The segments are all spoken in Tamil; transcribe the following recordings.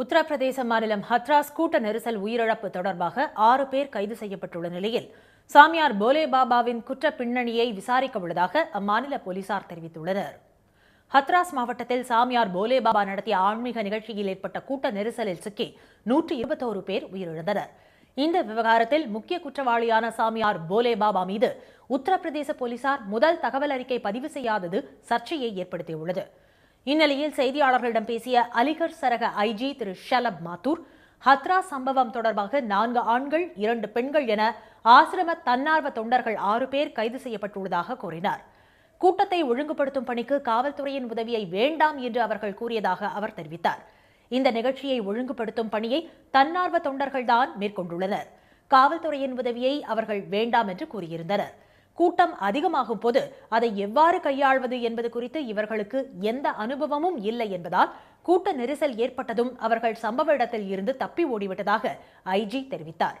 உத்தரப்பிரதேச மாநிலம் ஹத்ராஸ் கூட்ட நெரிசல் உயிரிழப்பு தொடர்பாக ஆறு பேர் கைது செய்யப்பட்டுள்ள நிலையில் சாமியார் போலே பாபாவின் குற்ற பின்னணியை விசாரிக்க உள்ளதாக அம்மாநில போலீசார் தெரிவித்துள்ளனர். ஹத்ராஸ் மாவட்டத்தில் சாமியார் போலே பாபா நடத்திய ஆன்மீக நிகழ்ச்சியில் ஏற்பட்ட கூட்ட நெரிசலில் சிக்கி நூற்றி இருபத்தோரு பேர் உயிரிழந்தனர். இந்த விவகாரத்தில் முக்கிய குற்றவாளியான சாமியார் போலே பாபா மீது உத்தரப்பிரதேச போலீசார் முதல் தகவல் அறிக்கை பதிவு செய்யாதது சர்ச்சையை ஏற்படுத்தியுள்ளது. இந்நிலையில் செய்தியாளர்களிடம் பேசிய அலிகர் சரக ஐஜி திரு ஷலப் மாத்தூர் ஹத்ரா சம்பவம் தொடர்பாக நான்கு ஆண்கள் இரண்டு பெண்கள் என ஆசிரம தன்னார்வ தொண்டர்கள் ஆறு பேர் கைது செய்யப்பட்டுள்ளதாக கூறினார். கூட்டத்தை ஒழுங்குபடுத்தும் பணிக்கு காவல்துறையின் உதவியை வேண்டாம் என்று அவர்கள் கூறியதாக அவர் தெரிவித்தார். இந்த நிகழ்ச்சியை ஒழுங்குபடுத்தும் பணியை தன்னார்வ தொண்டர்கள்தான் மேற்கொண்டுள்ளனர். காவல்துறையின் உதவியை அவர்கள் வேண்டாம் என்று கூறியிருந்தனர். கூட்டம் அதிகமாகும் போது அதை எவ்வாறு கையாள்வது என்பது குறித்து இவர்களுக்கு எந்த அனுபவமும் இல்லை என்பதால் கூட்ட நெரிசல் ஏற்பட்டதும் அவர்கள் சம்பவ இடத்தில் இருந்து தப்பி ஓடிவிட்டதாக ஐஜி தெரிவித்தார்.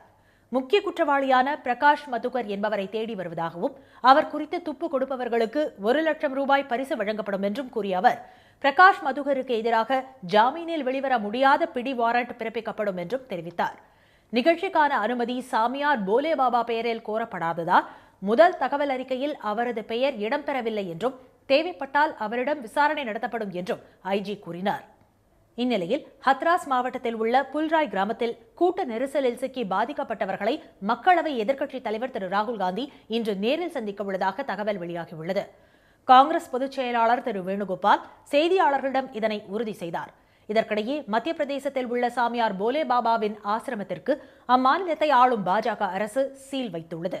முக்கிய குற்றவாளியான பிரகாஷ் மதுகர் என்பவரை தேடி வருவதாகவும் அவர் குறித்து துப்பு கொடுப்பவர்களுக்கு ஒரு லட்சம் ரூபாய் பரிசு வழங்கப்படும் என்றும் கூறிய அவர் பிரகாஷ் மதுகருக்கு எதிராக ஜாமீனில் வெளிவர முடியாத பிடி வாரண்ட் பிறப்பிக்கப்படும் என்றும் தெரிவித்தார். நிகழ்ச்சிக்கான அனுமதி சாமியார் போலே பாபா பெயரில் கோரப்படாததால் முதல் தகவல் அறிக்கையில் அவரது பெயர் இடம்பெறவில்லை என்றும் தேவைப்பட்டால் அவரிடம் விசாரணை நடத்தப்படும் என்றும் ஐஜி கூறினார். இந்நிலையில் ஹத்ராஸ் மாவட்டத்தில் உள்ள புல்ராய் கிராமத்தில் கூட்ட நெரிசலில் சிக்கி பாதிக்கப்பட்டவர்களை மக்களவை எதிர்க்கட்சித் தலைவர் திரு ராகுல் காந்தி இன்று நேரில் சந்திக்க உள்ளதாக தகவல் வெளியாகியுள்ளது. காங்கிரஸ் பொதுச் செயலாளர் திரு வேணுகோபால் செய்தியாளர்களிடம் இதனை உறுதி செய்தார். இதற்கிடையே மத்திய பிரதேசத்தில் உள்ள சாமியார் போலே பாபாவின் ஆசிரமத்திற்கு அம்மாநிலத்தை ஆளும் பாஜக அரசு சீல் வைத்துள்ளது.